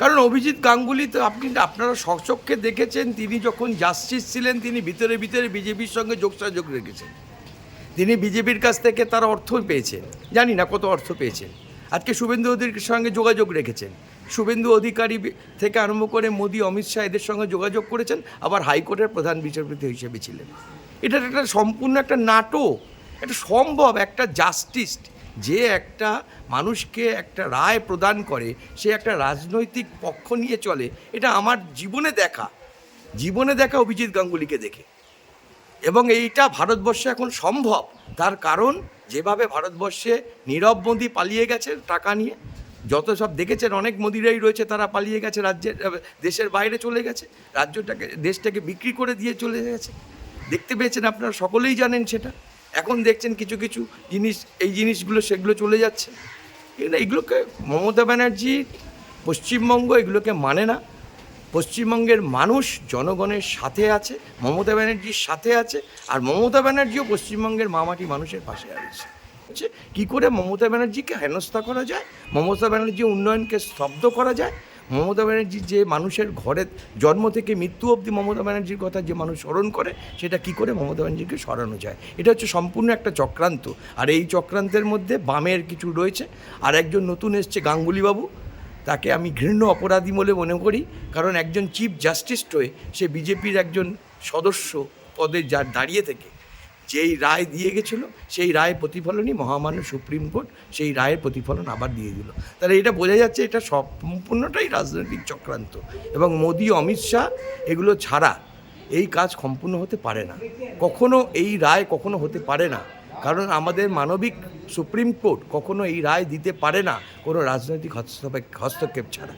কারণ অভিজিৎ গাঙ্গুলি তো আপনি আপনারা সচক্ষে দেখেছেন, তিনি যখন জাস্টিস ছিলেন, তিনি ভিতরে ভিতরে বিজেপির সঙ্গে যোগসাযোগ রেখেছেন। তিনি বিজেপির কাছ থেকে তার অর্থ পেয়েছেন। জানি না কত অর্থ পেয়েছেন। আজকে শুভেন্দু অধিকারীর সঙ্গে যোগাযোগ রেখেছেন। শুভেন্দু অধিকারী থেকে আরম্ভ করে মোদী, অমিত শাহ এদের সঙ্গে যোগাযোগ করেছেন, আবার হাইকোর্টের প্রধান বিচারপতি হিসেবে ছিলেন। এটা একটা সম্পূর্ণ একটা নাটক এটা সম্ভব, একটা জাস্টিস যে একটা মানুষকে একটা রায় প্রদান করে, সে একটা রাজনৈতিক পক্ষ নিয়ে চলে, এটা আমার জীবনে দেখা। জীবনে দেখা অভিজিৎ গাঙ্গুলিকে দেখে। এবং এইটা ভারতবর্ষে এখন সম্ভব। তার কারণ, যেভাবে ভারতবর্ষে নীরব মোদী পালিয়ে গেছে টাকা নিয়ে, যত সব দেখেছেন, অনেক মোদিরাই রয়েছে, তারা পালিয়ে গেছে রাজ্যের দেশের বাইরে চলে গেছে। রাজ্যটাকে, দেশটাকে বিক্রি করে দিয়ে চলে গেছে। দেখতে পেয়েছেন আপনারা, সকলেই জানেন সেটা। এখন দেখছেন কিছু কিছু জিনিস, এই জিনিসগুলো সেগুলো চলে যাচ্ছে। এগুলো- এগুলোকে মমতা ব্যানার্জি পশ্চিমবঙ্গ এগুলোকে মানে না। পশ্চিমবঙ্গের মানুষ জনগণের সাথে আছে, মমতা ব্যানার্জির সাথে আছে, আর মমতা ব্যানার্জিও পশ্চিমবঙ্গের মামাটি মানুষের পাশে আছে। হচ্ছে কী করে মমতা ব্যানার্জিকে হেনস্থা করা যায়, মমতা ব্যানার্জি উন্নয়নকে স্তব্ধ করা যায় মমতা ব্যানার্জি যে মানুষের ঘরে জন্ম থেকে মৃত্যু অবধি মমতা ব্যানার্জির কথা যে মানুষ স্মরণ করে, সেটা কি করে মমতা ব্যানার্জিকে সরানো যায়? এটা হচ্ছে সম্পূর্ণ একটা চক্রান্ত। আর এই চক্রান্তের মধ্যে বামের কিছু রয়েছে। আর একজন নতুন এসছে গাঙ্গুলিবাবু। তাকে আমি ঘৃণ্য অপরাধী বলে মনে করি। কারণ একজন চিফ জাস্টিস হয়ে সে বিজেপির একজন সদস্য পদে যা দাঁড়িয়ে থেকে যেই রায় দিয়ে গেছিল, সেই রায় প্রতিফলনই মহামান্য সুপ্রিম কোর্ট সেই রায়ের প্রতিফলন আবার দিয়ে দিল। তাহলে এটা বোঝা যাচ্ছে এটা সম্পূর্ণটাই রাজনৈতিক চক্রান্ত এবং মোদি, অমিত শাহ এগুলো ছাড়া এই কাজ সম্পূর্ণ হতে পারে না। কখনো এই রায় কখনো হতে পারে না। কারণ আমাদের মানবিক সুপ্রিম কোর্ট কখনো এই রায় দিতে পারে না কোনো রাজনৈতিক হস্তক্ষেপ হস্তক্ষেপ ছাড়া।